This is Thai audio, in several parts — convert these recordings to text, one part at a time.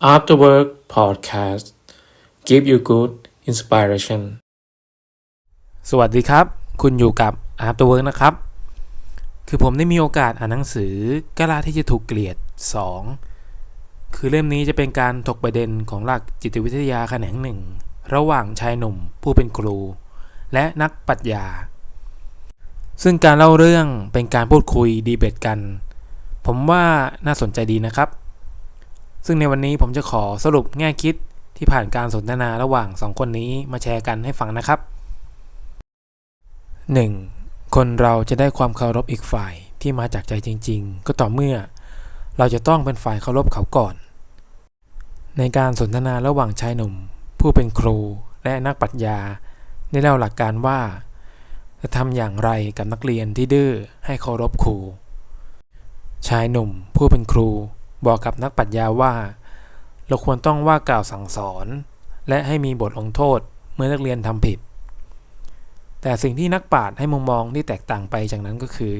After Work Podcast Give you good inspiration สวัสดีครับ คุณอยู่กับ After Work นะครับ คือผมได้มีโอกาสอ่านหนังสือกล้าที่จะถูกเกลียด 2 คือเล่มนี้จะเป็นการถกประเด็นของหลักจิตวิทยาแขนงหนึ่ง ระหว่างชายหนุ่มผู้เป็นครู และนักปรัชญา ซึ่งการเล่าเรื่องเป็นการพูดคุยดีเบตกัน ผมว่าน่าสนใจดีนะครับ ซึ่งในวันนี้ผมจะขอสรุปแง่คิดที่ผ่านการสนทนาระหว่างสองคนนี้มาแชร์กันให้ฟังนะครับ 1. คนเราจะได้ความเคารพอีกฝ่ายที่มาจากใจจริง ๆ ก็ต่อเมื่อ เราจะต้องเป็นฝ่ายเคารพเขาก่อน ในการสนทนาระหว่างชายหนุ่ม ผู้เป็นครูและนักปรัชญาได้เล่าหลักการว่า จะทำอย่างไรกับนักเรียนที่ดื้อให้เคารพครู ชายหนุ่มผู้เป็นครู บอกกับนักปัชญาว่า เราควรต้องว่ากล่าวสั่งสอน และให้มีบทลงโทษเมื่อนักเรียนทำผิด แต่สิ่งที่นักปราชญ์ให้มุมมองที่แตกต่างไปจากนั้นก็คือ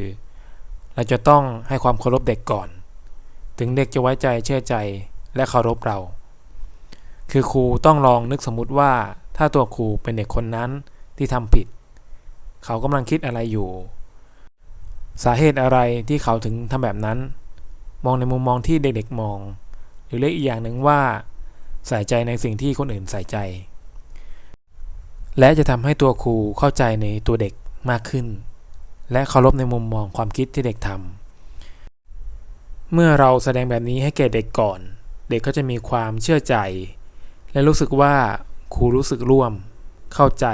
เราจะต้องให้ความเคารพเด็กก่อน ถึงเด็กจะไว้ใจเชื่อใจและเคารพเรา คือครูต้องลองนึกสมมุติว่าถ้าตัวครูเป็นเด็กคนนั้นที่ทำผิด เขากำลังคิดอะไรอยู่ สาเหตุอะไรที่เขาถึงทำแบบนั้น มองในมุมมองที่เด็กๆมอง หรือเรียกอีกอย่างหนึ่งว่า ใส่ใจในสิ่งที่คนอื่นใส่ใจ และจะทำให้ตัวครูเข้าใจในตัวเด็กมากขึ้น และเคารพในมุมมองความคิดที่เด็กทำเมื่อเราแสดงแบบนี้ให้แก่เด็กก่อน เด็กก็จะมีความเชื่อใจ และรู้สึกว่าครูรู้สึกร่วม เข้าใจ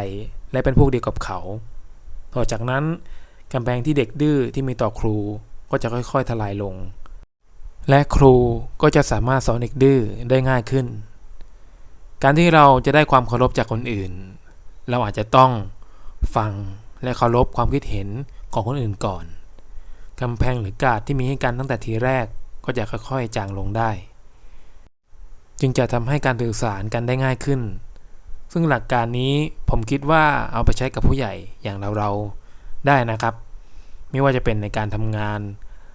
และเป็นพวกเดียวกับเขา ต่อจากนั้นกำแพงที่เด็กดื้อที่มีต่อครูก็จะค่อยๆทลายลง และครูก็จะสามารถสอนเด็กดื้อได้ง่ายขึ้น การที่เราจะได้ความเคารพจากคนอื่น เราอาจจะต้องฟังและเคารพความคิดเห็นของคนอื่นก่อนกำแพงหรือกาดที่มีให้กันตั้งแต่ทีแรกก็จะค่อยๆจางลงได้ จึงจะทำให้การสื่อสารกันได้ง่ายขึ้น ซึ่งหลักการนี้ผมคิดว่าเอาไปใช้กับผู้ใหญ่อย่างเราเราๆได้นะครับ ไม่ว่าจะเป็นในการทำงาน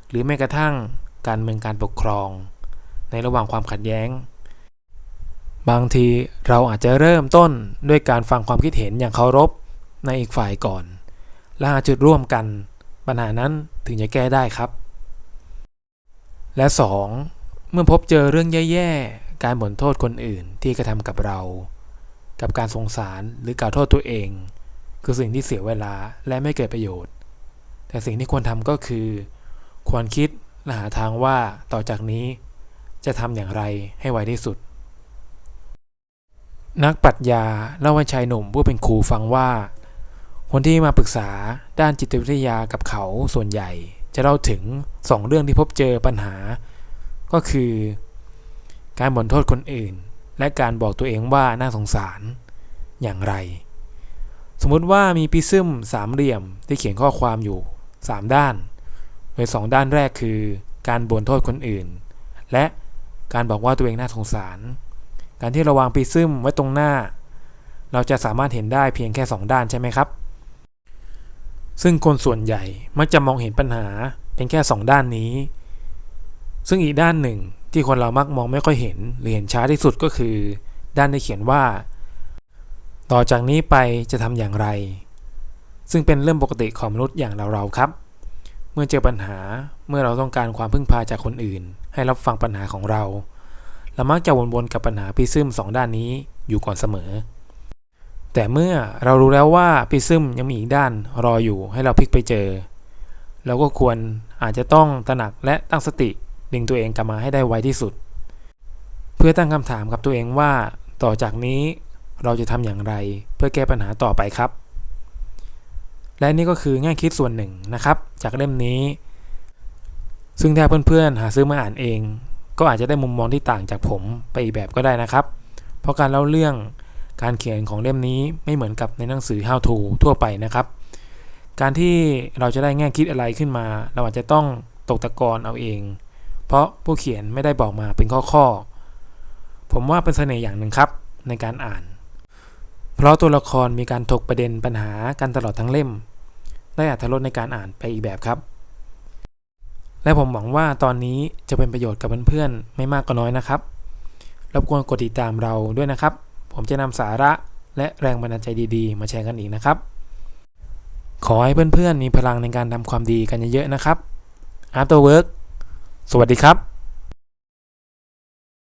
หรือแม้กระทั่ง การเมืองการปกครอง ในระหว่างความขัดแย้ง บางทีเราอาจจะเริ่มต้นด้วยการฟังความคิดเห็นอย่างเคารพในอีกฝ่ายก่อน และหาจุดร่วมกัน ปัญหานั้นถึงจะแก้ได้ครับ และ 2. เมื่อพบเจอเรื่องแย่ๆ การบ่นโทษคนอื่นที่กระทำกับเรา กับการสงสารหรือกล่าวโทษตัวเอง คือสิ่งที่เสียเวลาและไม่เกิดประโยชน์ แต่สิ่งที่ควรทำก็คือ ควรคิด และหาทางว่าต่อจากนี้จะทำอย่างไรให้ไวที่สุด นักปรัชญาเล่าให้ชายหนุ่มผู้เป็นครูฟังว่า คนที่มาปรึกษาด้านจิตวิทยากับเขาส่วนใหญ่ จะเล่าถึง2เรื่องที่พบเจอปัญหา ก็คือ การบ่นโทษคนอื่น และการบอกตัวเองว่าน่าสงสารอย่างไร สมมุติว่ามีปีซึมสามเหลี่ยมที่เขียนข้อความอยู่ 3 ด้าน โดย 2 ด้านแรกคือการบ่นโทษคนอื่น และการบอกว่าตัวเองน่าสงสาร การที่เราวางปีซึมไว้ตรงหน้า เราจะสามารถเห็นได้เพียงแค่ 2 ด้านใช่ไหมครับ ซึ่งคนส่วนใหญ่มักจะมองเห็นปัญหาเพียงแค่ 2 ด้านนี้ ซึ่งอีกด้านหนึ่งที่คนเรามักมองไม่ค่อยเห็นหรือเห็นช้าที่สุดก็คือ ด้านที่เขียนว่า ต่อจากนี้ไปจะทำอย่างไร ซึ่งเป็นเรื่องปกติของมนุษย์อย่างเราๆครับ มื่อเจอปัญหาเมื่อเราต้องการความพึ่งพาจากคนอื่น ให้รับฟังปัญหาของเราเรามักจะวนๆกับปัญหาปีซึมสองด้านนี้อยู่ก่อนเสมอ แต่เมื่อเรารู้แล้วว่าปีซึมยังมีอีกด้านรออยู่ให้เราพลิกไปเจอ เราก็ควรอาจจะต้องตระหนักและตั้งสติดึงตัวเองกลับมาให้ได้ไวที่สุด เพื่อตั้งคำถามกับตัวเองว่า ต่อจากนี้เราจะทำอย่างไร เพื่อแก้ปัญหาต่อไปครับ และนี่ก็คือแง่คิดส่วนหนึ่งนะครับ จากเล่มนี้ ซึ่งถ้าเพื่อนๆ หาซื้อมาอ่านเอง ก็อาจจะได้มุมมองที่ต่างจากผมไปอีกแบบก็ได้นะครับ เพราะการเล่าเรื่องการเขียนของเล่มนี้ไม่เหมือนกับในหนังสือ How to ทั่วไปนะครับ การที่เราจะได้แง่คิดอะไรขึ้นมา เราอาจจะต้องตกตะกอนเอาเอง เพราะผู้เขียนไม่ได้บอกมาเป็นข้อๆ ผมว่าเป็นเสน่ห์อย่างหนึ่งครับในการอ่าน เพราะตัวละครมีการถกประเด็นปัญหากันตลอดทั้งเล่ม ได้อัธรสในการอ่านไปอีกแบบครับ และผมหวังว่าตอนนี้จะเป็นประโยชน์กับเพื่อนๆไม่มากก็น้อยนะครับรบกวนกดติดตามเราด้วยนะครับ ผมจะนำสาระและแรงบันดาลใจดีๆ มาแชร์กันอีกนะครับ ขอให้เพื่อนๆมีพลังในการทำความดีกันเยอะๆนะครับ After Work สวัสดีครับ